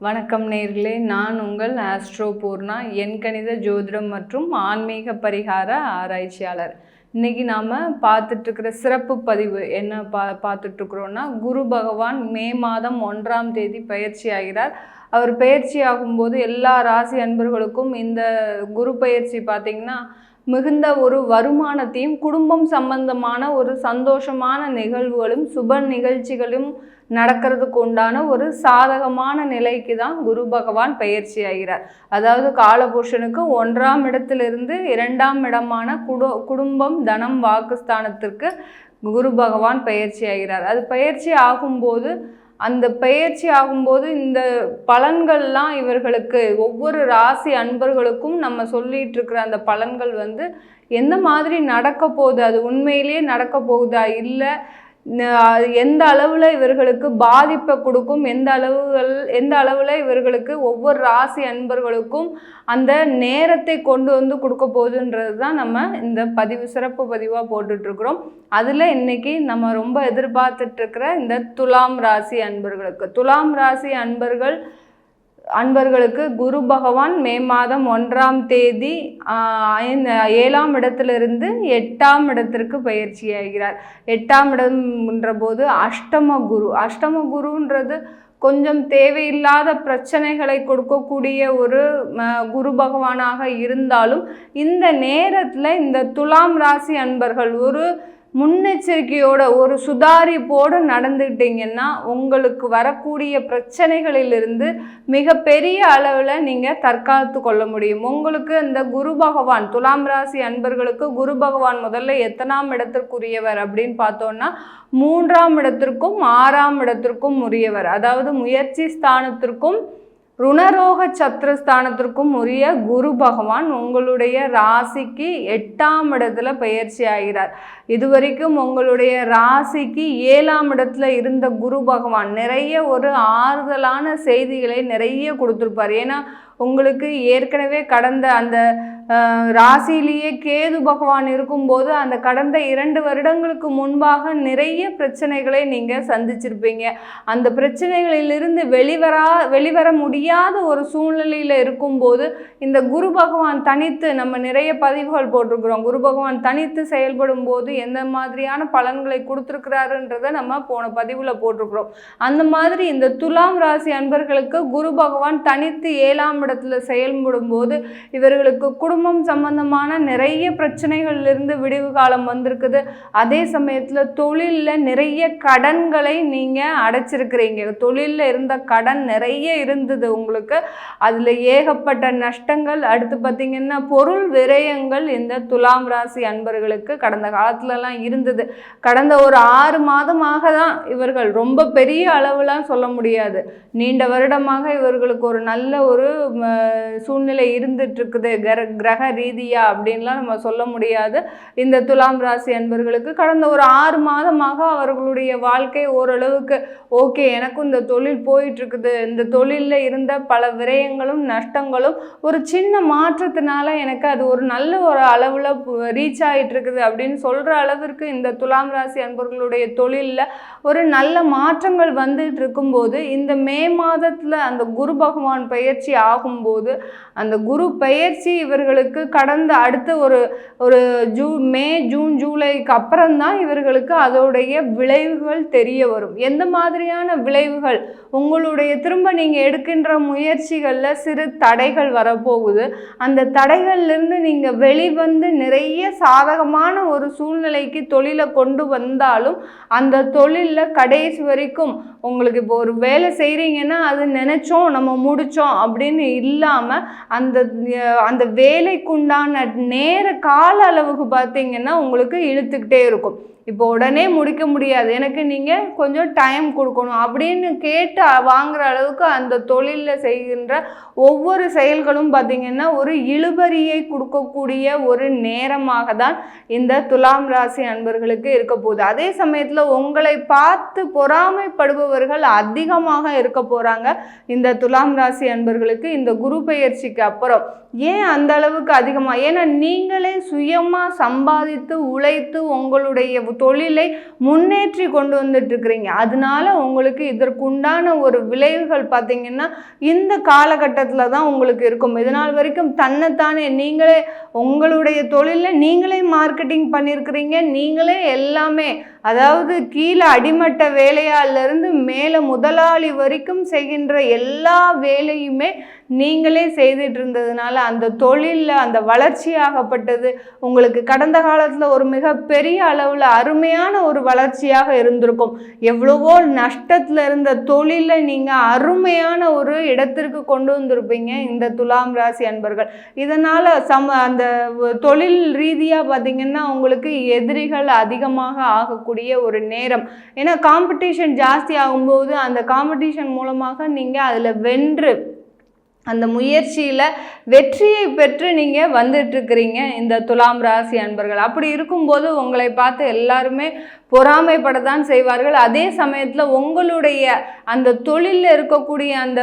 வணக்கம் நேர்களே. நான் உங்கள் ஆஸ்ட்ரோ பூர்ணா எண்கணித ஜோதிடம் மற்றும் ஆன்மீக பரிகார ஆராய்ச்சியாளர். இன்றைக்கி நாம் பார்த்துட்ருக்கிற சிறப்பு பதிவு என்ன பா பார்த்துட்ருக்குறோன்னா குரு பகவான் மே மாதம் ஒன்றாம் தேதி பயிற்சி ஆகிறார். அவர் பயிற்சி ஆகும்போது எல்லா ராசி அன்பர்களுக்கும் இந்த குரு பயிற்சி பார்த்திங்கன்னா மிகுந்த ஒரு வருமானத்தையும் குடும்பம் சம்பந்தமான ஒரு சந்தோஷமான நிகழ்வுகளும் சுப நிகழ்ச்சிகளும் நடக்கிறதுக்கு உண்டான ஒரு சாதகமான நிலைக்கு தான் குரு பகவான் பயிற்சி ஆகிறார். அதாவது காலபுருஷனுக்கு ஒன்றாம் இடத்திலிருந்து இரண்டாம் இடமான குடு குடும்பம் தனம் வாக்குஸ்தானத்திற்கு குரு பகவான் பயிற்சி ஆகிறார். அது பயிற்சி ஆகும்போது அந்த பயிற்சி ஆகும்போது இந்த பலன்கள்லாம் இவர்களுக்கு ஒவ்வொரு ராசி அன்பர்களுக்கும் நம்ம சொல்லிட்டு இருக்கிற அந்த பலன்கள் வந்து எந்த மாதிரி நடக்க போகுது? அது உண்மையிலேயே நடக்க போகுதா? இல்லை எந்த அளவில் இவர்களுக்கு பாதிப்பை கொடுக்கும் எந்த அளவுகள் எந்த அளவில் இவர்களுக்கு ஒவ்வொரு ராசி அன்பர்களுக்கும் அந்த நேரத்தை கொண்டு வந்து கொடுக்க போகுதுன்றது தான் நம்ம இந்த பதிவு சிறப்பு பதிவாக போட்டுட்ருக்குறோம். அதில் இன்னைக்கு நம்ம ரொம்ப எதிர்பார்த்துட்ருக்கிற இந்த துலாம் ராசி அன்பர்களுக்கு. துலாம் ராசி அன்பர்கள் அன்பர்களுக்கு குரு பகவான் மே மாதம் ஒன்றாம் தேதி ஏழாம் இடத்திலிருந்து எட்டாம் இடத்திற்கு பயிற்சி ஆகிறார் எட்டாம் இடம்ன்ற போது அஷ்டம குரு. அஷ்டம குருன்றது கொஞ்சம் தேவையில்லாத பிரச்சனைகளை கொடுக்கக்கூடிய ஒரு குரு பகவானாக இருந்தாலும் இந்த நேரத்தில் இந்த துலாம் ராசி அன்பர்கள் ஒரு முன்னெச்சரிக்கையோட ஒரு சுதாரிப்போடு நடந்துக்கிட்டிங்கன்னா உங்களுக்கு வரக்கூடிய பிரச்சனைகளிலிருந்து மிகப்பெரிய அளவில் நீங்கள் தற்காத்து கொள்ள முடியும். உங்களுக்கு இந்த குரு பகவான் துலாம் ராசி அன்பர்களுக்கு குரு பகவான் முதல்ல எத்தனாம் இடத்திற்குரியவர் அப்படின்னு பார்த்தோன்னா மூன்றாம் இடத்திற்கும் ஆறாம் இடத்திற்கும் உரியவர். அதாவது முயற்சி ஸ்தானத்திற்கும் ருணரோக சத்ருஸ்தானத்திற்கும் உரிய குரு பகவான் உங்களுடைய ராசிக்கு எட்டாம் இடத்துல பயிற்சி ஆகிறார். இதுவரைக்கும் உங்களுடைய ராசிக்கு ஏழாம் இடத்துல இருந்த குரு பகவான் நிறைய ஒரு ஆறுதலான செய்திகளை நிறைய கொடுத்துருப்பார். ஏன்னா உங்களுக்கு ஏற்கனவே கடந்த அந்த ராசியிலேயே கேது பகவான் இருக்கும்போது அந்த கடந்த இரண்டு வருடங்களுக்கு முன்பாக நிறைய பிரச்சனைகளை நீங்கள் சந்திச்சிருப்பீங்க. அந்த பிரச்சனைகளிலிருந்து வெளிவரா வெளிவர முடியாத ஒரு சூழ்நிலையில் இருக்கும்போது இந்த குரு பகவான் தனித்து நம்ம நிறைய பதிவுகள் போட்டிருக்கிறோம். குரு பகவான் தனித்து செயல்படும் போது எந்த மாதிரியான பலன்களை கொடுத்துருக்கிறாருன்றதை நம்ம போன பதிவில் போட்டிருக்கிறோம். அந்த மாதிரி இந்த துலாம் ராசி அன்பர்களுக்கு குரு பகவான் தனித்து ஏழாம் இடத்துல செயல்படும் போது இவர்களுக்கு குடும்ப குடும்பம் சம்பந்தமான நிறைய பிரச்சனைகள்லேருந்து விடிவு காலம் வந்திருக்குது. அதே சமயத்தில் தொழிலில் நிறைய கடன்களை நீங்கள் அடைச்சிருக்கிறீங்க. தொழிலில் இருந்த கடன் நிறைய இருந்தது உங்களுக்கு. அதில் ஏகப்பட்ட நஷ்டங்கள். அடுத்து பார்த்திங்கன்னா பொருள் விரயங்கள் இந்த துலாம் ராசி அன்பர்களுக்கு கடந்த காலத்துலலாம் இருந்தது. கடந்த ஒரு ஆறு மாதமாக தான் இவர்கள் ரொம்ப பெரிய அளவுலாம் சொல்ல முடியாது. நீண்ட வருடமாக இவர்களுக்கு ஒரு நல்ல ஒரு சூழ்நிலை இருந்துட்டு இருக்குது. கிரக ரீதியா அப்படின்லாம் நம்ம சொல்ல முடியாது. இந்த துலாம் ராசி அன்பர்களுக்கு கடந்த ஒரு ஆறு மாதமாக அவர்களுடைய வாழ்க்கை ஓரளவுக்கு ஓகே. எனக்கும் இந்த தொழில் போயிட்டு இருக்குது இந்த தொழிலில் இருந்த பல விரயங்களும் நஷ்டங்களும் ஒரு சின்ன மாற்றத்தினால எனக்கு அது ஒரு நல்ல ஒரு அளவில் ரீச் ஆகிட்டு இருக்குது அப்படின்னு சொல்கிற அளவிற்கு இந்த துலாம் ராசி அன்பர்களுடைய தொழிலில் ஒரு நல்ல மாற்றங்கள் வந்துட்டு இருக்கும்போது இந்த மே மாதத்தில் அந்த குரு பகவான் பயிற்சி ஆகும்போது அந்த குரு பயிற்சி இவர்கள் இவர்களுக்கு கடந்த அடுத்த ஒரு ஒரு ஜூ மே ஜூன் ஜூலைக்கு அப்புறம் தான் இவர்களுக்கு அதோடைய விளைவுகள் தெரிய வரும். எந்த மாதிரியான விளைவுகள்? உங்களுடைய திரும்ப நீங்கள் எடுக்கின்ற முயற்சிகளில் சிறு தடைகள் வரப்போகுது. அந்த தடைகள்லேருந்து நீங்கள் வெளிவந்து நிறைய சாதகமான ஒரு சூழ்நிலைக்கு தொழிலை கொண்டு வந்தாலும் அந்த தொழிலில் கடைசி வரைக்கும் உங்களுக்கு இப்போ ஒரு வேலை செய்கிறீங்கன்னா அது நினச்சோம் நம்ம முடித்தோம் அப்படின்னு இல்லாமல் அந்த அந்த வேலைக்குண்டான நேர கால அளவுக்கு பார்த்தீங்கன்னா உங்களுக்கு இழுத்துக்கிட்டே இருக்கும். இப்போ உடனே முடிக்க முடியாது. எனக்கு நீங்கள் கொஞ்சம் டைம் கொடுக்கணும் அப்படின்னு கேட்டு வாங்குற அளவுக்கு அந்த தொழிலில் செய்கின்ற ஒவ்வொரு செயல்களும் பார்த்திங்கன்னா ஒரு இழுபறியை கொடுக்கக்கூடிய ஒரு நேரமாக தான் இந்த துலாம் ராசி அன்பர்களுக்கு இருக்க போகுது. அதே சமயத்தில் உங்களை பார்த்து பொறாமைப்படுபவர்கள் அதிகமாக இருக்க போகிறாங்க இந்த துலாம் ராசி அன்பர்களுக்கு இந்த குரு பயிற்சிக்கு அப்புறம். ஏன் அந்த அளவுக்கு அதிகமாக ஏன்னா நீங்களே சுயமாக சம்பாதித்து உழைத்து உங்களுடைய தொழிலை முன்னேற்றி கொண்டு வந்துட்டுருக்குறீங்க. அதனால உங்களுக்கு இதற்குண்டான ஒரு விளைவுகள் பார்த்தீங்கன்னா இந்த காலகட்டத்தில் தான் உங்களுக்கு இருக்கும். இதனால் வரைக்கும் தன்னைத்தானே நீங்களே உங்களுடைய தொழிலில் நீங்களே மார்க்கெட்டிங் பண்ணியிருக்கிறீங்க நீங்களே எல்லாமே அதாவது கீழே அடிமட்ட வேலையாலேருந்து மேலே முதலாளி வரைக்கும் செய்கின்ற எல்லா வேலையுமே நீங்களே செய்துட்டு இருந்ததுனால அந்த தொழிலில் அந்த வளர்ச்சி ஆகப்பட்டது உங்களுக்கு கடந்த காலத்தில் ஒரு மிகப்பெரிய அளவில் அருமையான ஒரு வளர்ச்சியாக இருந்திருக்கும். எவ்வளவோ நஷ்டத்தில் இருந்த தொழிலை நீங்கள் அருமையான ஒரு இடத்திற்கு கொண்டு வந்திருப்பீங்க இந்த துலாம் ராசி அன்பர்கள். இதனால் சம அந்த தொழில் ரீதியாக பார்த்தீங்கன்னா உங்களுக்கு எதிரிகள் அதிகமாக ஆகக்கூடிய ஒரு நேரம். ஏன்னா காம்படிஷன் ஜாஸ்தி ஆகும்போது அந்த காம்படிஷன் மூலமாக நீங்கள் அதில் வென்று அந்த முயற்சியில் வெற்றியை பெற்று நீங்கள் வந்துட்டுருக்கிறீங்க இந்த துலாம் ராசி அன்பர்கள். அப்படி இருக்கும்போது உங்களை பார்த்து எல்லாருமே பொறாமைப்படத்தான் செய்வார்கள். அதே சமயத்தில் உங்களுடைய அந்த தொழிலில் இருக்கக்கூடிய அந்த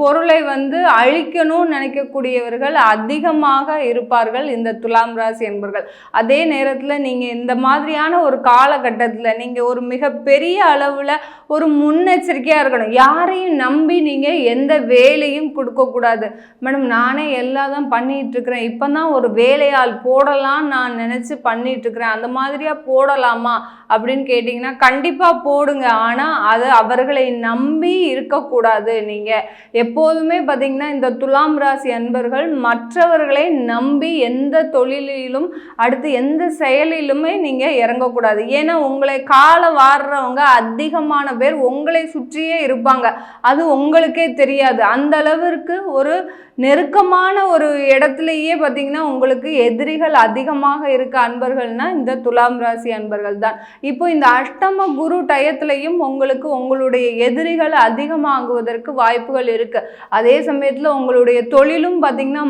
பொருளை வந்து அழிக்கணும்னு நினைக்கக்கூடியவர்கள் அதிகமாக இருப்பார்கள் இந்த துலாம் ராசி என்பர்கள். அதே நேரத்தில் நீங்கள் இந்த மாதிரியான ஒரு காலகட்டத்தில் நீங்கள் ஒரு மிகப்பெரிய அளவில் ஒரு முன்னெச்சரிக்கையாக இருக்கணும். யாரையும் நம்பி நீங்கள் எந்த வேலையும் கொடுக்கக்கூடாது. மேடம் நானே எல்லாம் தான் பண்ணிகிட்ருக்கிறேன் இப்போ தான் ஒரு வேலையாள் போடலாம் நான் நினச்சி பண்ணிகிட்ருக்கிறேன் அந்த மாதிரியாக போடலாமா? அப்படின்னு கேட்டிங்கன்னா கண்டிப்பாக போடுங்க. ஆனால் அது அவர்களை நம்பி இருக்கக்கூடாது. நீங்கள் எப்போதுமே பார்த்திங்கன்னா இந்த துலாம் ராசி அன்பர்கள் மற்றவர்களை நம்பி எந்த தொழிலிலும் அடுத்து எந்த செயலிலுமே நீங்கள் இறங்கக்கூடாது. ஏன்னா உங்களை காலை வாடுறவங்க அதிகமான பேர் உங்களை சுற்றியே இருப்பாங்க. அது உங்களுக்கே தெரியாது. அந்த அளவிற்கு ஒரு நெருக்கமான ஒரு இடத்துலையே பார்த்தீங்கன்னா உங்களுக்கு எதிரிகள் அதிகமாக இருக்க அன்பர்கள்னா இந்த துலாம் ராசி அன்பர்கள் தான் இப்போ இந்த அஷ்டம குரு டயத்துலையும் உங்களுக்கு உங்களுடைய எதிரிகள் அதிகமாகுவதற்கு வாய்ப்புகள் இருக்கு. அதே சமயத்தில் உங்களுடைய தொழிலும் பார்த்தீங்கன்னா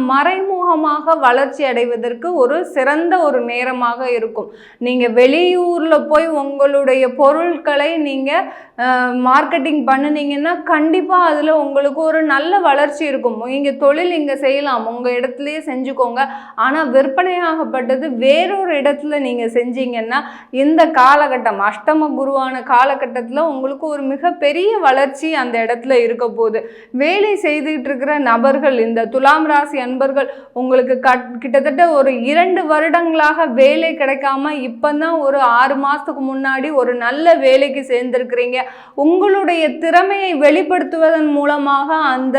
சுமூகமாக வளர்ச்சி அடைவதற்கு ஒரு சிறந்த ஒரு நேரமாக இருக்கும். நீங்கள் வெளியூரில் போய் உங்களுடைய பொருட்களை நீங்கள் மார்க்கெட்டிங் பண்ணினீங்கன்னா கண்டிப்பாக அதில் உங்களுக்கு ஒரு நல்ல வளர்ச்சி இருக்கும். நீங்கள் தொழில் இங்கே செய்யலாம் உங்கள் இடத்துலையே செஞ்சுக்கோங்க. ஆனால் விற்பனையாகப்பட்டது வேறொரு இடத்துல நீங்கள் செஞ்சீங்கன்னா இந்த காலகட்டம் அஷ்டம குருவான காலகட்டத்தில் உங்களுக்கு ஒரு மிகப்பெரிய வளர்ச்சி அந்த இடத்துல இருக்க போகுது. வேலை செய்துகிட்டு இருக்கிற நபர்கள் இந்த துலாம் ராசி அன்பர்கள் உங்களுக்கு கட் கிட்டத்தட்ட ஒரு இரண்டு வருடங்களாக வேலை கிடைக்காம இப்போ தான் ஒரு ஆறு மாதத்துக்கு முன்னாடி ஒரு நல்ல வேலைக்கு சேர்ந்துருக்கிறீங்க. உங்களுடைய திறமையை வெளிப்படுத்துவதன் மூலமாக அந்த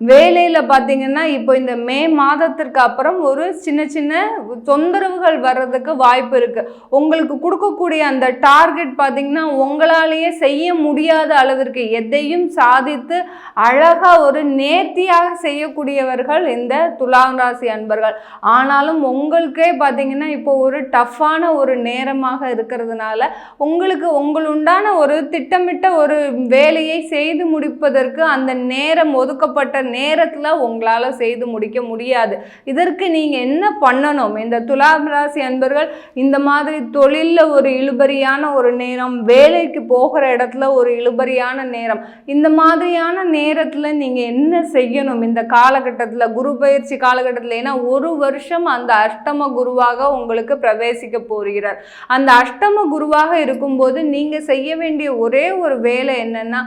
வேலையில் பார்த்தீங்கன்னா இப்போ இந்த மே மாதத்திற்கு அப்புறம் ஒரு சின்ன சின்ன தொந்தரவுகள் வர்றதுக்கு வாய்ப்பு இருக்குது உங்களுக்கு கொடுக்கக்கூடிய அந்த டார்கெட் பார்த்திங்கன்னா உங்களாலேயே செய்ய முடியாத அளவிற்கு எதையும் சாதித்து அழகாக ஒரு நேர்த்தியாக செய்யக்கூடியவர்கள் இந்த துலாம் ராசி அன்பர்கள். ஆனாலும் உங்களுக்கே பார்த்திங்கன்னா இப்போ ஒரு டஃப்பான ஒரு நேரமாக இருக்கிறதுனால உங்களுக்கு உங்களுண்டான ஒரு திட்டமிட்ட ஒரு வேலையை செய்து முடிப்பதற்கு அந்த நேரம் ஒதுக்கப்பட்ட நேரத்தில் உங்களால் செய்து முடிக்க முடியாது. இதற்கு நீங்கள் என்ன பண்ணணும்? இந்த துலாம் ராசி அன்பர்கள் இந்த மாதிரி தொழிலில் ஒரு இழுபறியான ஒரு நேரம் வேலைக்கு போகிற இடத்துல ஒரு இழுபறியான நேரம் இந்த மாதிரியான நேரத்தில் நீங்கள் என்ன செய்யணும்? இந்த காலகட்டத்தில் குரு பயிற்சி காலகட்டத்தில் ஏன்னா ஒரு வருஷம் அந்த அஷ்டம குருவாக உங்களுக்கு பிரவேசிக்க போகிறார். அந்த அஷ்டம குருவாக இருக்கும்போது நீங்கள் செய்ய வேண்டிய ஒரே ஒரு வேலை என்னென்னா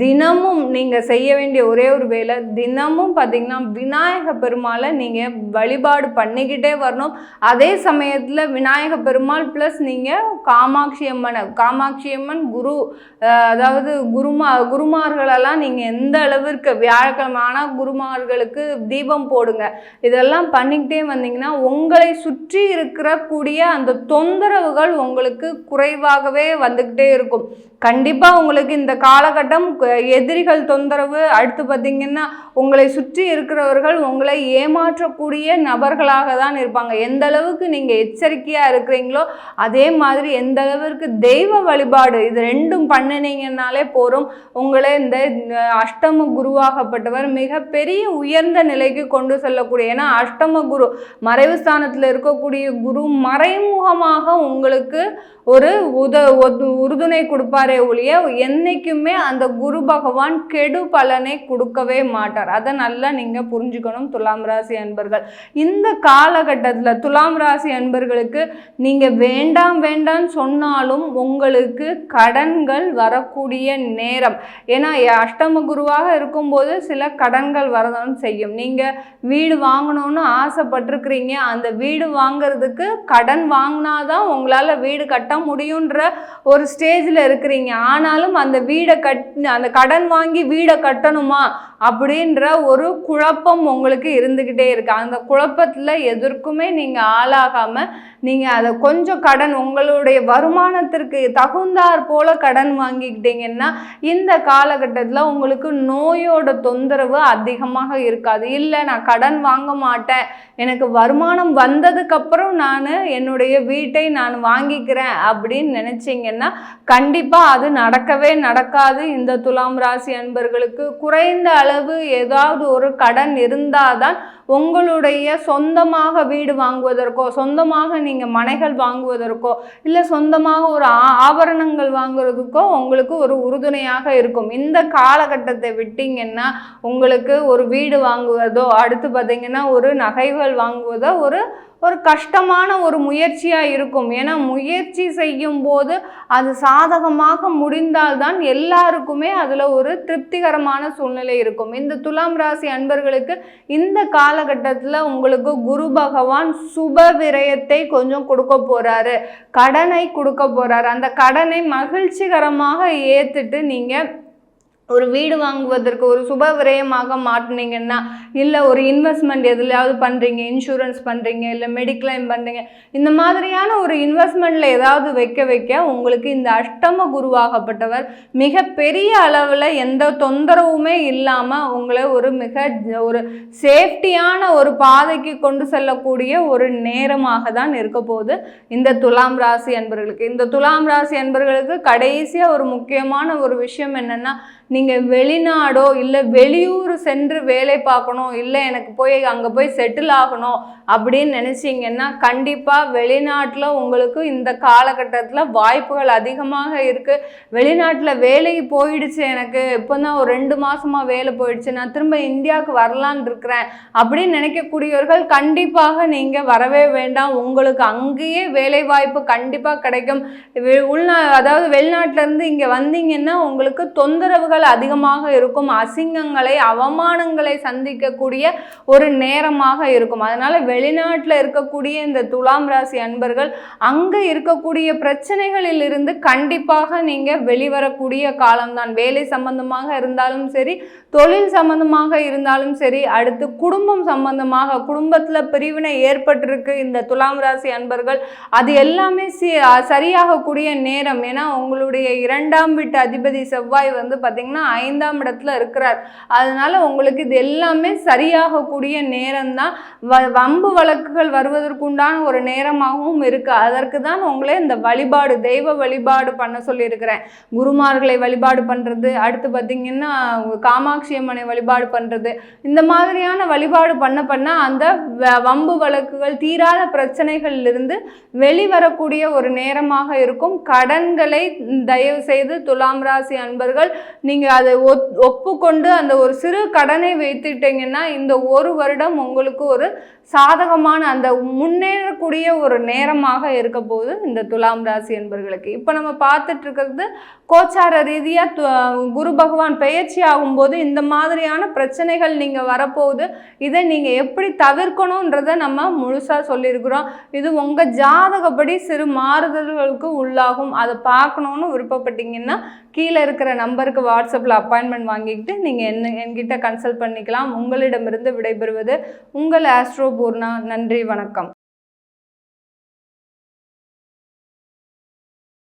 தினமும் நீங்கள் செய்ய வேண்டிய ஒரே ஒரு வேலை தினமும் பார்த்தீங்கன்னா விநாயக பெருமாளை நீங்கள் வழிபாடு பண்ணிக்கிட்டே வரணும். அதே சமயத்தில் விநாயக பெருமாள் ப்ளஸ் நீங்கள் காமாட்சி அம்மனை காமாட்சி அம்மன் குரு அதாவது குருமா குருமார்களெல்லாம் நீங்கள் எந்த அளவிற்கு வியாழக்கிழமை ஆனால் குருமார்களுக்கு தீபம் போடுங்க. இதெல்லாம் பண்ணிக்கிட்டே வந்தீங்கன்னா உங்களை சுற்றி இருக்கிற கூடிய அந்த தொந்தரவுகள் உங்களுக்கு குறைவாகவே வந்துக்கிட்டே இருக்கும். கண்டிப்பாக உங்களுக்கு இந்த காலகட்டம் எதிரிகள் தொந்தரவு அடுத்து பார்த்திங்கன்னா உங்களை சுற்றி இருக்கிறவர்கள் உங்களை ஏமாற்றக்கூடிய நபர்களாக தான் இருப்பாங்க. எந்த அளவுக்கு நீங்கள் எச்சரிக்கையாக இருக்கிறீங்களோ அதே மாதிரி எந்த அளவிற்கு தெய்வ வழிபாடு இது ரெண்டும் பண்ணினீங்கன்னாலே போதும். உங்களை இந்த அஷ்டம குருவாகப்பட்டவர் மிகப்பெரிய உயர்ந்த நிலைக்கு கொண்டு செல்லக்கூடிய ஏன்னா அஷ்டம குரு மறைவு ஸ்தானத்தில் இருக்கக்கூடிய குரு மறைமுகமாக உங்களுக்கு ஒரு உத உறுதுணை கொடுப்பாரே ஒழிய என்னைக்குமே அந்த குரு பகவான் கெடு பலனை கொடுக்கவே மாட்டார். அதை நல்லா நீங்கள் புரிஞ்சுக்கணும் துலாம் ராசி அன்பர்கள். இந்த காலகட்டத்தில் துலாம் ராசி அன்பர்களுக்கு நீங்கள் வேண்டாம் வேண்டாம்னு சொன்னாலும் உங்களுக்கு கடன்கள் வரக்கூடிய நேரம். ஏன்னா அஷ்டம குருவாக இருக்கும்போது சில கடன்கள் வரதான் செய்யும். நீங்கள் வீடு வாங்கணும்னு ஆசைப்பட்டிருக்கிறீங்க. அந்த வீடு வாங்கிறதுக்கு கடன் வாங்கினாதான் உங்களால் வீடு கட்ட முடியுன்ற ஒரு ஸ்டேஜில் இருக்கிறீங்க. ஆனாலும் அந்த வீடை கட் அந்த கடன் வாங்கி வீடை கட்டணுமா அப்படின்ற ஒரு குழப்பம் உங்களுக்கு இருந்துக்கிட்டே இருக்கு. அந்த குழப்பத்தில் எதற்குமே நீங்கள் ஆளாகாமல் நீங்கள் அதை கொஞ்சம் கடன் உங்களுடைய வருமானத்திற்கு தகுந்தாற் போல கடன் வாங்கிக்கிட்டீங்கன்னா இந்த காலகட்டத்தில் உங்களுக்கு நோயோட தொந்தரவு அதிகமாக இருக்காது. இல்லை நான் கடன் வாங்க மாட்டேன். எனக்கு வருமானம் வந்ததுக்கப்புறம் நான் என்னுடைய வீட்டை நான் வாங்கிக்கிறேன் அப்படின்னு நினச்சிங்கன்னா கண்டிப்பாக அது நடக்கவே நடக்காது. இந்த துலாம் ராசி அன்பர்களுக்கு குறைந்த அளவு ஏதாவது ஒரு கடன் இருந்தால் தான் உங்களுடைய சொந்தமாக வீடு வாங்குவதற்கோ சொந்தமாக நீங்கள் மனைகள் வாங்குவதற்கோ இல்லை சொந்தமாக ஒரு ஆ- ஆபரணங்கள் வாங்குறதுக்கோ உங்களுக்கு ஒரு உறுதுணையாக இருக்கும். இந்த காலகட்டத்தை விட்டிங்கன்னா உங்களுக்கு ஒரு வீடு வாங்குவதோ அடுத்து பார்த்திங்கன்னா ஒரு நகைகள் வாங்குவதோ ஒரு ஒரு கஷ்டமான ஒரு முயற்சியாக இருக்கும். ஏன்னா முயற்சி செய்யும் போது அது சாதகமாக முடிந்தால்தான் எல்லாருக்குமே அதில் ஒரு திருப்திகரமான சூழ்நிலை இருக்கும். இந்த துலாம் ராசி அன்பர்களுக்கு இந்த கால காலகட்டத்தில் உங்களுக்கு குரு பகவான் சுப விரயத்தை கொஞ்சம் கொடுக்க போகிறாரு கடனை கொடுக்க போகிறாரு அந்த கடனை மகிழ்ச்சிகரமாக ஏற்றுட்டு நீங்கள் ஒரு வீடு வாங்குவதற்கு ஒரு சுப விரயமாக மாட்டினீங்கன்னா இல்லை ஒரு இன்வெஸ்ட்மெண்ட் எதுலையாவது பண்ணுறீங்க இன்சூரன்ஸ் பண்ணுறீங்க இல்லை மெடிக்ளைம் பண்ணுறீங்க இந்த மாதிரியான ஒரு இன்வெஸ்ட்மெண்ட்டில் ஏதாவது வைக்க வைக்க உங்களுக்கு இந்த அஷ்டம குருவாகப்பட்டவர் மிக பெரிய அளவில் எந்த தொந்தரவுமே இல்லாமல் உங்களை ஒரு மிக ஜ- ஒரு சேஃப்டியான ஒரு பாதைக்கு கொண்டு செல்லக்கூடிய ஒரு நேரமாக தான் இருக்க போகுது இந்த துலாம் ராசி அன்பர்களுக்கு. இந்த துலாம் ராசி அன்பர்களுக்கு கடைசியாக ஒரு முக்கியமான ஒரு விஷயம் என்னென்னா நீங்கள் வெளிநாடோ இல்லை வெளியூர் சென்று வேலை பார்க்கணும் இல்லை எனக்கு போய் அங்கே போய் செட்டில் ஆகணும் அப்படின்னு நினச்சிங்கன்னா கண்டிப்பாக வெளிநாட்டில் உங்களுக்கு இந்த காலகட்டத்தில் வாய்ப்புகள் அதிகமாக இருக்குது வெளிநாட்டில் வேலைக்கு போயிடுச்சு எனக்கு இப்போ தான் ஒரு ரெண்டு மாதமாக வேலை போயிடுச்சு நான் திரும்ப இந்தியாவுக்கு வரலான் இருக்கிறேன் அப்படின்னு நினைக்கக்கூடியவர்கள் கண்டிப்பாக நீங்கள் வரவே வேண்டாம். உங்களுக்கு அங்கேயே வேலை வாய்ப்பு கண்டிப்பாக கிடைக்கும் உள்நா அதாவது வெளிநாட்டிலேருந்து இங்கே வந்தீங்கன்னா உங்களுக்கு தொந்தரவுகள் அதிகமாக இருக்கும். அசிங்கங்களை அவமானங்களை சந்திக்கக்கூடிய ஒரு நேரமாக இருக்கும். அதனால வெளிநாட்டில் இருக்கக்கூடிய இந்த துலாம் ராசி அன்பர்கள் அங்கே இருக்கக்கூடிய பிரச்சனைகளில் இருந்து கண்டிப்பாக நீங்கள் வெளிவரக்கூடிய காலம்தான். வேலை சம்பந்தமாக இருந்தாலும் சரி தொழில் சம்பந்தமாக இருந்தாலும் சரி அடுத்து குடும்பம் சம்பந்தமாக குடும்பத்தில் பிரிவினை ஏற்பட்டிருக்கு இந்த துலாம் ராசி அன்பர்கள் அது எல்லாமே சி சரியாகக்கூடிய நேரம். ஏன்னா உங்களுடைய இரண்டாம் வீட்டு அதிபதி செவ்வாய் வந்து பார்த்திங்கன்னா ஐந்தாம் இடத்துல இருக்கிறார். அதனால் உங்களுக்கு இது எல்லாமே சரியாகக்கூடிய நேரம் தான் வம்பு வழக்குகள் வருவதற்குண்டான ஒரு நேரமாகவும் இருக்குது அதற்கு தான் உங்களே இந்த வழிபாடு தெய்வ வழிபாடு பண்ண சொல்லியிருக்கிறேன். குருமார்களை வழிபாடு பண்ணுறது அடுத்து பார்த்திங்கன்னா காமா காமாட்சி அம்மனை வழிபாடு பண்றது. இந்த மாதிரியான வழிபாடு பண்ண பண்ண அந்த வ- வம்பு வழக்குகள் தீராத பிரச்சனைகளிலிருந்து வெளிவரக்கூடிய ஒரு நேரமாக இருக்கும். கடன்களை தயவு செய்து துலாம் ராசி அன்பர்கள் நீங்கள் அதை ஒத் ஒப்புக்கொண்டு அந்த ஒரு சிறு கடனை வைத்துட்டீங்கன்னா இந்த ஒரு வருடம் உங்களுக்கு ஒரு சாதகமான அந்த முன்னேறக்கூடிய ஒரு நேரமாக இருக்க போகுது இந்த துலாம் ராசி என்பர்களுக்கு. இப்போ நம்ம பார்த்துட்டு இருக்கிறது கோச்சார ரீதியாக குரு பகவான் பெயர்ச்சி ஆகும்போது இந்த மாதிரியான பிரச்சனைகள் நீங்கள் வரப்போகுது. இதை நீங்கள் எப்படி தவிர்க்கணுன்றதை நம்ம முழுசாக சொல்லியிருக்கிறோம். இது உங்கள் ஜாதகப்படி சிறு மாறுதல்களுக்கு உள்ளாகும். அதை பார்க்கணுன்னு விருப்பப்பட்டீங்கன்னா கீழே இருக்கிற நம்பருக்கு வாட்ஸ்அப்பில் அப்பாயின்மெண்ட் வாங்கிக்கிட்டு நீங்கள் என்ன என்கிட்ட கன்சல்ட் பண்ணிக்கலாம். உங்களிடமிருந்து விடைபெறுவது உங்கள் ஆஸ்ட்ரோ பூர்ணா நன்றி வணக்கம்.